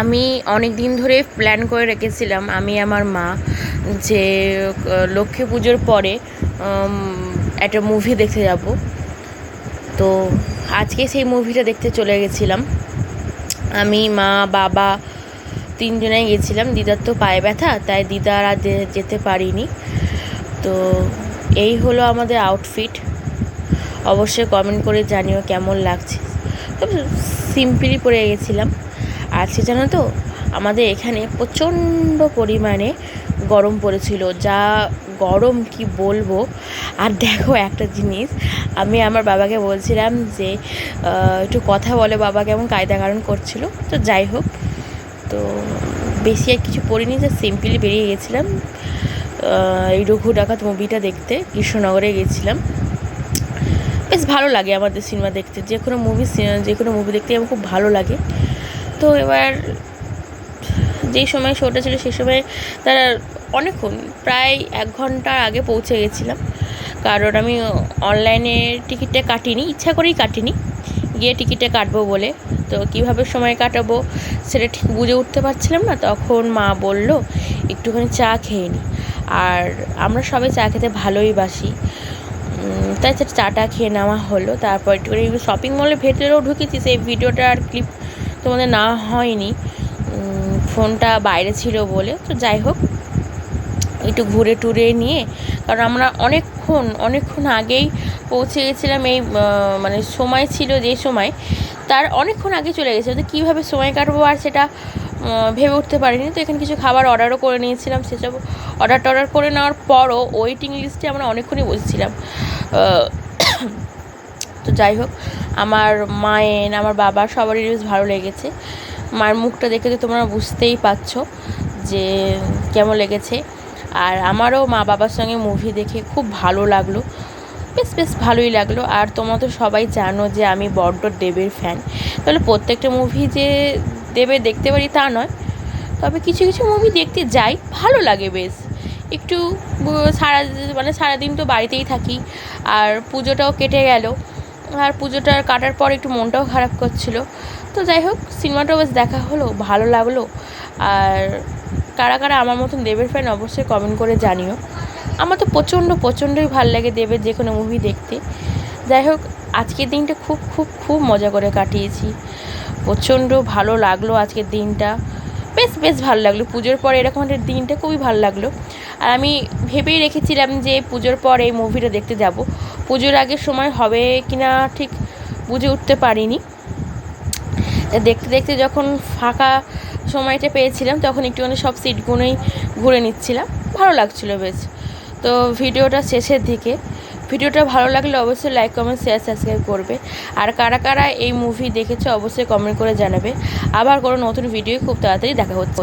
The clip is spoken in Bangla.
আমি অনেক দিন ধরে প্ল্যান করে রেখেছিলাম, আমি আমার মা, যে, লক্ষ্মী পুজোর পরে একটা মুভি দেখতে যাব। তো আজকে সেই মুভিটা দেখতে চলে গেছিলাম। আমি, মা, বাবা তিনজনেই গেছিলাম। দিদার তো পায়ে ব্যথা, তাই দিদা আর যেতে পারিনি। তো এই হলো আমাদের আউটফিট অবশ্যই কমেন্ট করে জানিও কেমন লাগছে। সিম্পলি পরে গেছিলাম। আজকে জানো তো? আমাদের এখানে প্রচণ্ড পরিমাণে গরম পড়েছিল। যা গরম কি বলব? আর দেখো একটা জিনিস, আমি আমার বাবাকে বলছিলাম যে একটু কথা বলে বাবা কেমন কায়দা কারণ করছিল। তো যাই হোক, তো বেশি আর কিছু পড়িনি যে সিম্পলি বেরিয়ে গেছিলাম। এই রঘু ডাকাত মুভিটা দেখতে, কৃষ্ণনগরে গেছিলাম। বেশ ভালো লাগে আমাদের সিনেমা দেখতে। যে কোনো মুভি যে কোনো মুভি দেখতে আমার খুব ভালো লাগে। তো এবার যেই সময় শোটা ছিল সেই সময় তারা অনেকক্ষণ, প্রায় এক ঘণ্টার আগে পৌঁছে গেছিলাম। কারণ আমি অনলাইনে টিকিটটা কাটিনি, ইচ্ছা করেই কাটিনি। গিয়ে টিকিটটা কাটবো বলে। তো কীভাবে সময় কাটাবো সেটা ঠিক বুঝে উঠতে পারছিলাম না। তখন মা বলল, একটুখানি চা খেয়ে নি। আর আমরা সবাই চা খেতে ভালোই বাসি। তাই চাটা খেয়ে নেওয়া হলো। তারপর একটুখানি শপিং মলের ভেতরেও ঢুকেছি। সেই ভিডিওটা আর তোমাদের না হয়নি। ফোনটা বাইরে ছিল বলে। তো যাই হোক, একটু ঘুরে টুরে নিয়ে, কারণ আমরা অনেকক্ষণ অনেকক্ষণ আগেই পৌঁছে গেছিলাম এই মানে সময় ছিল যে সময়, তার অনেকক্ষণ আগে চলে গেছে। তো কীভাবে সময় কাটবো আর সেটা ভেবে উঠতে পারিনি। তো এখানে কিছু খাবার অর্ডারও করে নিয়েছিলাম। সেসব অর্ডার টর্ডার করে নেওয়ার পরও ওয়েটিং লিস্টে আমরা অনেকক্ষণই বসেছিলাম। তো যাই হোক, আমার মায়ের, আমার বাবার সবারই বেশ ভালো লেগেছে। মায়ের মুখটা দেখে তো তোমরা বুঝতেই পারছ যে কেমন লেগেছে। আর আমারও মা বাবার সঙ্গে মুভি দেখে খুব ভালো লাগল। বেশ বেশ ভালোই লাগল। আর তোমরা তো সবাই জানো যে আমি বড্ড দেবের ফ্যান তাহলে প্রত্যেকটা মুভি যে দেবে দেখতে পারি তা নয়। তবে কিছু কিছু মুভি দেখতে যাই, ভালো লাগে বেশ। একটু সারা মানে সারাদিন তো বাড়িতেই থাকি। আর পুজোটাও কেটে গেল। আর পুজোটা কাটার পর একটু মনটাও খারাপ করছিল। তো যাই হোক সিনেমাটাও বেশ দেখা হলো, ভালো লাগল। আর কারা কারা আমার মতন দেবের ফ্যান অবশ্যই কমেন্ট করে জানিও। আমার তো প্রচণ্ড, প্রচণ্ডই ভালো লাগে দেবের যে কোনো মুভি দেখতে। যাই হোক, আজকের দিনটা খুব খুব খুব মজা করে কাটিয়েছি। প্রচণ্ড ভালো লাগল আজকের দিনটা। বেশ বেশ ভালো লাগল। পুজোর পর এরকম একটা দিনটা খুবই ভালো লাগল। আর আমি ভেবেই রেখেছিলাম যে পুজোর পর এই মুভিটা দেখতে যাব। পুজোর আগের সময় হবে কি না ঠিক বুঝে উঠতে পারিনি। দেখতে দেখতে যখন ফাঁকা সময়টা পেয়েছিলাম, তখন একটুখানি সব সিটগুলোই ঘুরে নিচ্ছিলাম। ভালো লাগছিল বেশ। তো ভিডিওটা শেষের দিকে। ভিডিওটা ভালো লাগলে অবশ্যই লাইক কমেন্ট শেয়ার সাবস্ক্রাইব করবে। আর কারা কারা এই মুভি দেখেছে, অবশ্যই কমেন্ট করে জানাবে। আবার কোনো নতুন ভিডিও খুব তাড়াতাড়ি দেখা হচ্ছে।